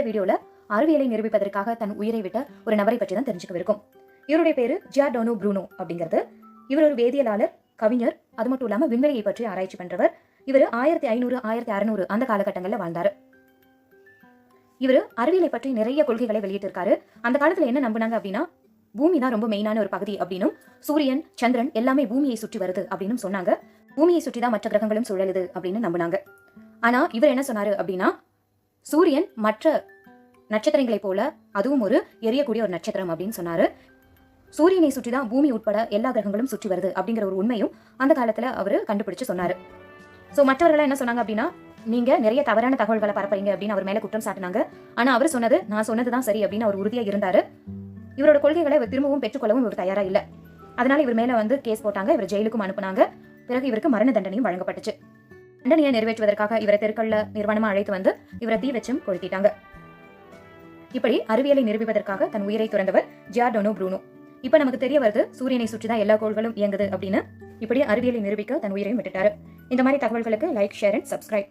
இந்த வீடியோல அறிவியலை நிரூபிப்பதற்காக தன் உயிரை விட்ட ஒரு நபரை பற்றி தான் தெரிஞ்சுக்கவிருக்கும். இவருடைய பேரு ஜியாடோனோ ப்ரூனோ அப்படிங்கிறது. இவர் ஒரு வேதியியலாளர் கவிஞர் அது மட்டும் இல்லாம விண்வெளியை பற்றி ஆராய்ச்சி பண்றவர். இவர் ஆயிரத்தி ஐநூறு ஆயிரத்தி அறுநூறு அந்த காலகட்டங்களில் வாழ்ந்தாரு. இவர் அறிவியலை பற்றி நிறைய கொள்கைகளை வெளியிட்டிருக்காரு. அந்த காலத்துல என்ன நம்பினாங்க அப்படின்னா பூமி தான் ரொம்ப மெயினான ஒரு பகுதி அப்படின்னும் சூரியன் சந்திரன் எல்லாமே பூமியை சுற்றி வருது அப்படின்னு சொன்னாங்க. பூமியை சுற்றி தான் மற்ற கிரகங்களும் சுழலுது அப்படின்னு நம்பினாங்க. ஆனா இவர் என்ன சொன்னாரு அப்படின்னா சூரியன் மற்ற நட்சத்திரங்களைப் போல அதுவும் ஒரு எரியக்கூடிய ஒரு நட்சத்திரம் அப்படின்னு சொன்னாரு. சூரியனை சுற்றி தான் பூமி உட்பட எல்லா கிரகங்களும் சுற்றி வருது அப்படிங்கிற ஒரு உண்மையும் அந்த காலத்துல அவர் கண்டுபிடிச்சு சொன்னாரு. ஸோ மற்றவர்கள் என்ன சொன்னாங்க அப்படின்னா நீங்க நிறைய தவறான தகவல்களை பரப்புறீங்க அப்படின்னு அவர் மேல குற்றம் சாட்டினாங்க. ஆனா அவர் சொன்னது நான் சொன்னதுதான் சரி அப்படின்னு அவர் உறுதியா இருந்தாரு. இவரோட கொள்கைகளை இவர் திரும்பவும் பெற்றுக்கொள்ளவும் இவர் தயாரா இல்ல. அதனால இவர் மேல வந்து கேஸ் போட்டாங்க இவர் ஜெயிலுக்கும் அனுப்புனாங்க. பிறகு இவருக்கு மரண தண்டனையும் வழங்கப்பட்டுச்சு. தண்டனையை நிறைவேற்றுவதற்காக இவரை தெற்கல்ல நிறுவனமா அழைத்து வந்து இவரை தீ வச்சும் கொளுத்திட்டாங்க. இப்படி அறிவியலை நிரூபிப்பதற்காக தன் உயிரை துறந்தவர் ஜியார்டோனோ ப்ரூனோ. இப்ப நமக்கு தெரிய வருது சூரியனை சுற்றி தான் எல்லா கோள்களும் இயங்குது அப்படின்னு. இப்படி அறிவியலை நிரூபிக்க தன் உயிரையும் விட்டுட்டாரு. இந்த மாதிரி தகவல்களுக்கு லைக் ஷேர் அண்ட் சப்ஸ்கிரைப்